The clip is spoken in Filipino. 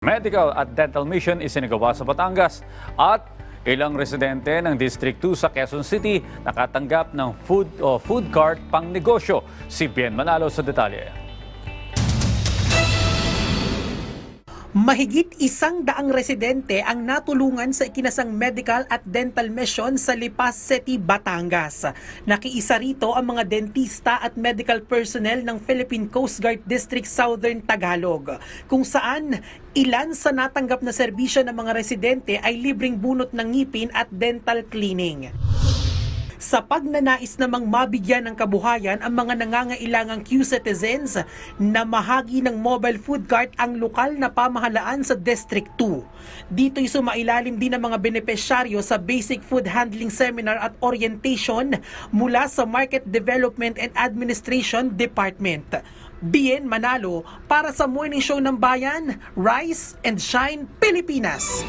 Medical at dental mission isinagawa sa Batangas at ilang residente ng District 2 sa Quezon City nakatanggap ng food o food cart pang negosyo. Si Bien Manalo sa detalye. Mahigit isang daang residente ang natulungan sa ikinasang medical at dental mission sa Lipas City, Batangas. Nakiisa rito ang mga dentista at medical personnel ng Philippine Coast Guard District Southern Tagalog, kung saan ilan sa natanggap na serbisyo ng mga residente ay libreng bunot ng ngipin at dental cleaning sa pagnanais namang mabigyan ng kabuhayan ang mga nangangailangang Q-citizens na mahagi ng mobile food cart ang lokal na pamahalaan sa District 2. Dito'y sumailalim din ang mga benepisyaryo sa Basic Food Handling Seminar at Orientation mula sa Market Development and Administration Department. Bien Manalo para sa Morning Show ng Bayan, Rise and Shine Pilipinas.